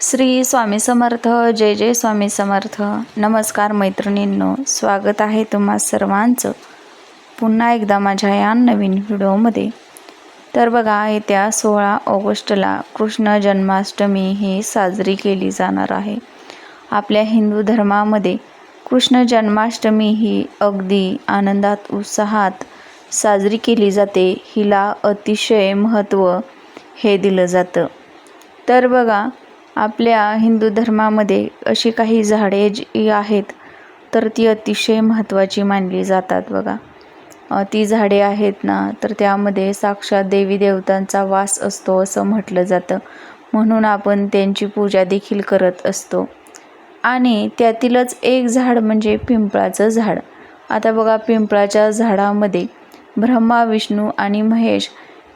श्री स्वामी समर्थ जय जय स्वामी समर्थ. नमस्कार मैत्रिणींनो स्वागत आहे तुम्हा सर्वांचं. पुन्हा एकदा माझ्या या नवीन व्हिडिओमध्ये. तर बघा येत्या सोळा ऑगस्टला कृष्ण जन्माष्टमी ही साजरी केली जाणार आहे. आपल्या हिंदू धर्मामध्ये कृष्ण जन्माष्टमी ही अगदी आनंदात उत्साहात साजरी केली जाते. हिला अतिशय महत्त्व हे दिलं जातं. तर बघा आपल्या हिंदू धर्मामध्ये अशी काही झाडे जी आहेत तर ती अतिशय महत्त्वाची मानली जातात बघा. ती झाडे आहेत ना तर त्यामध्ये साक्षात देवी देवतांचा वास असतो असं म्हटलं जातं. म्हणून आपण त्यांची पूजा देखील करत असतो. आणि त्यातीलच एक झाड म्हणजे पिंपळाचं झाड. आता बघा पिंपळाच्या झाडामध्ये ब्रह्मा विष्णू आणि महेश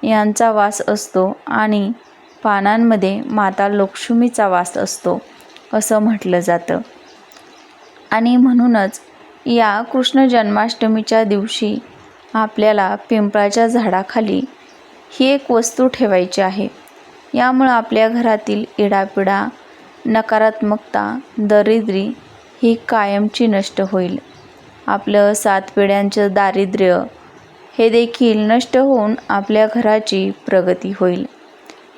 यांचा वास असतो आणि पानांमध्ये माता लक्ष्मीचा वास असतो असं म्हटलं जातं. आणि म्हणूनच या कृष्ण जन्माष्टमीच्या दिवशी आपल्याला पिंपळाच्या झाडाखाली ही एक वस्तू ठेवायची आहे. यामुळं आपल्या घरातील इडापिडा नकारात्मकता दरिद्री ही कायमची नष्ट होईल. आपलं सात पिढ्यांचं दारिद्र्य हे देखील नष्ट होऊन आपल्या घराची प्रगती होईल.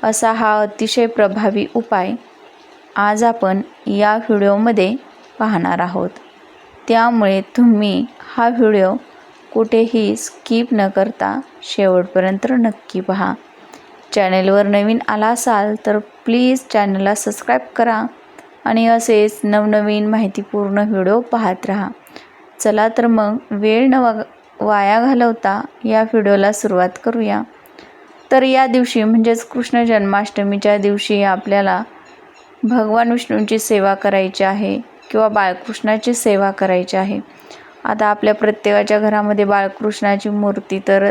असा हा अतिशय प्रभावी उपाय आज आपण या व्हिडिओमध्ये पाहणार आहोत. त्यामुळे तुम्ही हा व्हिडिओ कुठेही स्किप न करता शेवटपर्यंत नक्की पहा. चॅनेलवर नवीन आला असाल तर प्लीज चॅनलला सबस्क्राईब करा आणि असेच नवनवीन माहितीपूर्ण व्हिडिओ पाहत राहा. चला तर मग वेळ न वा वाया घालवता या व्हिडिओला सुरुवात करूया. तर या दिवशी म्हणजेच कृष्ण जन्माष्टमीच्या दिवशी आपल्याला भगवान विष्णूंची सेवा करायची आहे किंवा बाळकृष्णाची सेवा करायची आहे. आता आपल्या प्रत्येकाच्या घरामध्ये बाळकृष्णाची मूर्ती तर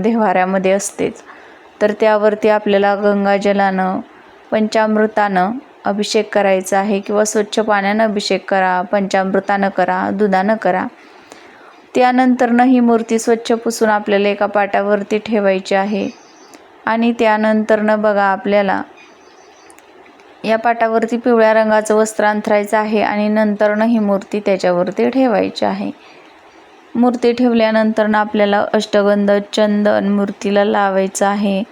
देव्हाऱ्यामध्ये असतेच. तर त्यावरती आपल्याला गंगाजलानं पंचामृतानं अभिषेक करायचा आहे किंवा स्वच्छ पाण्यानं अभिषेक करा पंचामृतानं करा दुधानं करा. त्यानंतरनं ही मूर्ती स्वच्छ पुसून आपल्याला एका पाटावरती ठेवायची आहे. आणि त्यानंतरनं बघा आपल्याला. या पाटावरती पिवळ्या रंगाचं वस्त्र अंथरायचं आहे आणि नंतरनं ही मूर्ती त्याच्यावरती ठेवायची आहे. मूर्ती ठेवल्यानंतरनं आपल्याला अष्टगंध चंदन मूर्तीला लावायचं आहे.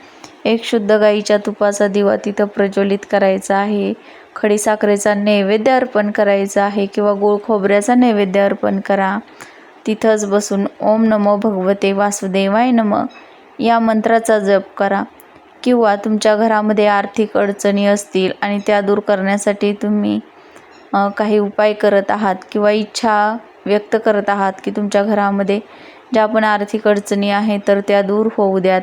एक शुद्ध गाईच्या तुपाचा दिवा तिथं प्रज्वलित करायचा आहे. खडीसाखरेचा नैवेद्य अर्पण करायचा आहे किंवा गोळ खोबऱ्याचा नैवेद्य अर्पण करा. तिथंच बसून ओम नमो भगवते वासुदेवाय नमः. या मंत्राचा जप करा. किंवा तुमच्या घरामध्ये आर्थिक अडचणी असतील आणि त्या दूर करण्यासाठी तुम्ही काही उपाय करत आहात किंवा इच्छा व्यक्त करत आहात की तुमच्या घरामध्ये ज्या पण आर्थिक अडचणी आहेत तर त्या दूर होऊ द्यात.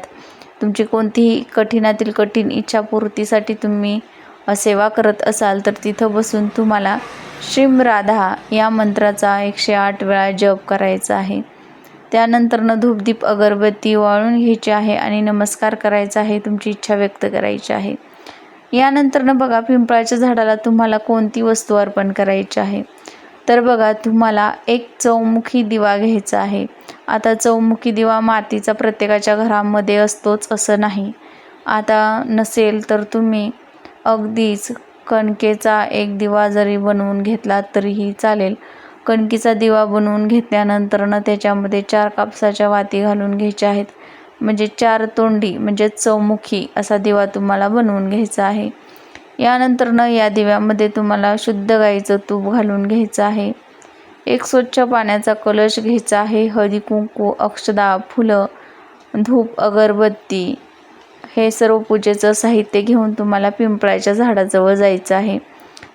तुमची कोणतीही कठीणातील कठीण इच्छापूर्तीसाठी तुम्ही सेवा करत असाल तर तिथं बसून तुम्हाला श्रीम राधा या मंत्राचा एकशे आठ वेळा जप करायचा आहे. त्यानंतरनं धूपदीप अगरबत्ती वाळून घ्यायची आहे आणि नमस्कार करायचा आहे तुमची इच्छा व्यक्त करायची आहे. यानंतरनं बघा पिंपळाच्या झाडाला तुम्हाला कोणती वस्तू अर्पण करायची आहे? तर बघा तुम्हाला एक चौमुखी दिवा घ्यायचा आहे. आता चौमुखी दिवा मातीचा प्रत्येकाच्या घरामध्ये असतोच असं नाही. आता नसेल तर तुम्ही अगदीच कणकेचा एक दिवा जरी बनवून घेतला तरीही चालेल. कणकीचा दिवा बनवून घेतल्यानंतरनं त्याच्यामध्ये चार कापसाच्या वाती घालून घ्यायच्या आहेत. म्हणजे चार तोंडी म्हणजे चौमुखी असा दिवा तुम्हाला बनवून घ्यायचा आहे. यानंतरनं या दिव्यामध्ये तुम्हाला शुद्ध गाईचं तूप घालून घ्यायचं आहे. एक स्वच्छ पाण्याचा कलश घ्यायचा आहे. हळदी कुंकू अक्षदा फुलं धूप अगरबत्ती हे सर्व पूजेचं साहित्य घेऊन तुम्हाला पिंपळाच्या झाडाजवळ जायचं आहे.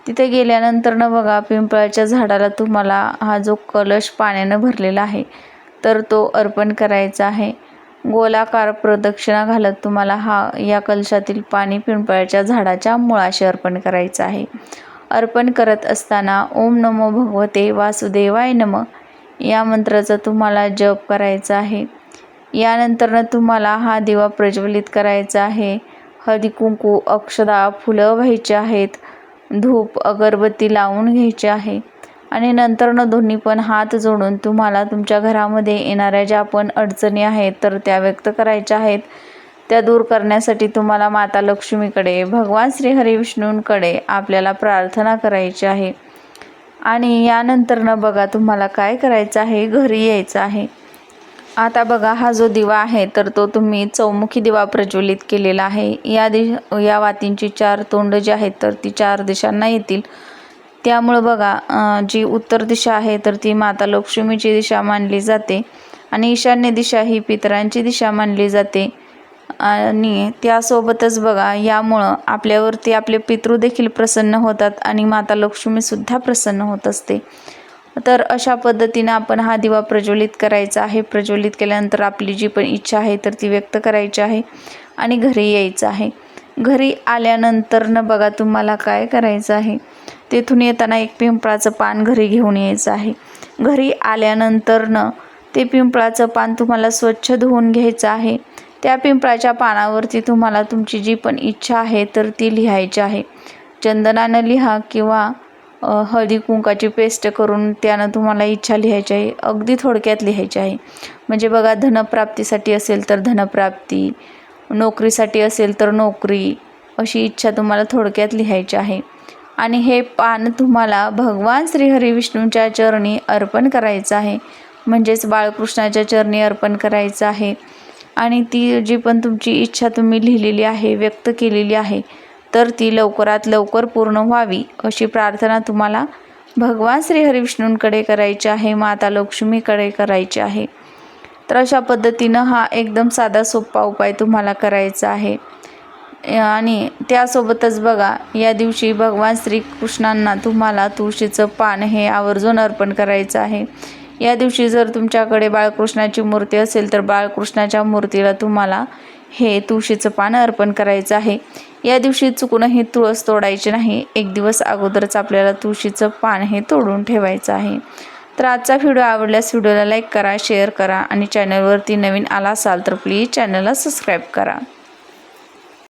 तिथे गेल्यानंतरनं बघा पिंपळाच्या झाडाला तुम्हाला हा जो कलश पाण्यानं भरलेला आहे तर तो अर्पण करायचा आहे. गोलाकार प्रदक्षिणा घालत तुम्हाला हा या कलशातील पाणी पिंपळाच्या झाडाच्या मुळाशी अर्पण करायचं आहे. अर्पण करत असताना ओम नमो भगवते वासुदेवाय नम या मंत्राचा तुम्हाला जप करायचा आहे. यानंतरनं तुम्हाला हा दिवा प्रज्वलित करायचा आहे. हळदी कुंकू अक्षदा फुलं व्हायची आहेत. धूप अगरबत्ती लावून घ्यायची आहे. आणि नंतरनं दोन्ही पण हात जोडून तुम्हाला तुमच्या घरामध्ये येणाऱ्या ज्या पण अडचणी आहेत तर त्या व्यक्त करायच्या आहेत. त्या दूर करण्यासाठी तुम्हाला माता लक्ष्मीकडे भगवान श्री हरिविष्णूंकडे आपल्याला प्रार्थना करायची आहे. आणि यानंतर न बघा तुम्हाला काय करायचं आहे? घरी यायचं आहे. आता बघा हा जो दिवा आहे तर तो तुम्ही चौमुखी दिवा प्रज्वलित केलेला आहे. या दि या वातींची चार तोंड जी आहेत तर ती चार दिशांना येतील. त्यामुळं बघा जी उत्तर दिशा आहे तर ती माता लक्ष्मीची दिशा मानली जाते आणि ईशान्य दिशा ही पितरांची दिशा मानली जाते. आणि त्यासोबतच बघा यामुळं आपल्यावरती आपले पितृ देखील प्रसन्न होतात आणि माता लक्ष्मीसुद्धा प्रसन्न होत असते. तर अशा पद्धतीनं आपण हा दिवा प्रज्वलित करायचा आहे. प्रज्वलित केल्यानंतर आपली जी पण इच्छा आहे तर ती व्यक्त करायची आहे आणि घरी यायचं आहे. घरी आल्यानंतर न बघा तुम्हाला काय करायचं आहे. तेथून येताना एक पिंपळाचं पान घरी घेऊन यायचं आहे. घरी आल्यानंतर न ते पिंपळाचं पान तुम्हाला स्वच्छ धुवून घ्यायचं आहे. त्या पिंपळाच्या पानावरती तुम्हाला तुमची जी पण इच्छा आहे तर ती लिहायची आहे. चंदनानं लिहा किंवा हळदी कुंकाची पेस्ट करून त्यानं तुम्हाला इच्छा लिहायची आहे. अगदी थोडक्यात लिहायची आहे. म्हणजे बघा धनप्राप्तीसाठी असेल तर धनप्राप्ती नोकरीसाठी असेल तर नोकरी अशी इच्छा तुम्हाला थोडक्यात लिहायची आहे. आणि हे पान तुम्हाला भगवान श्रीहरी विष्णूंच्या चरणी अर्पण करायचं आहे. म्हणजेच बाळकृष्णाच्या चरणी अर्पण करायचं आहे. आणि ती जी पण तुमची इच्छा तुम्ही लिहिलेली आहे व्यक्त केलेली आहे तर ती लवकरात लवकर पूर्ण व्हावी अशी प्रार्थना तुम्हाला भगवान श्री हरिविष्णूंकडे करायची आहे माता लक्ष्मीकडे करायची आहे. तर अशा पद्धतीनं हा एकदम साधा सोपा उपाय तुम्हाला करायचा आहे. आणि त्यासोबतच बघा या दिवशी भगवान श्रीकृष्णांना तुम्हाला तुळशीचं पान हे आवर्जून अर्पण करायचं आहे. या दिवशी जर तुमच्याकडे बाळकृष्णाची मूर्ती असेल तर बाळकृष्णाच्या मूर्तीला तुम्हाला हे तुळशीचं पान अर्पण करायचं आहे. या दिवशी चुकूनही तुळस तोडायची नाही. एक दिवस अगोदरच आपल्याला तुळशीचं पान हे तोडून ठेवायचं आहे. तर आजचा व्हिडिओ आवडल्यास व्हिडिओला लाईक करा शेअर करा आणि चॅनलवरती नवीन आला असाल तर प्लीज चॅनलला सबस्क्राईब करा.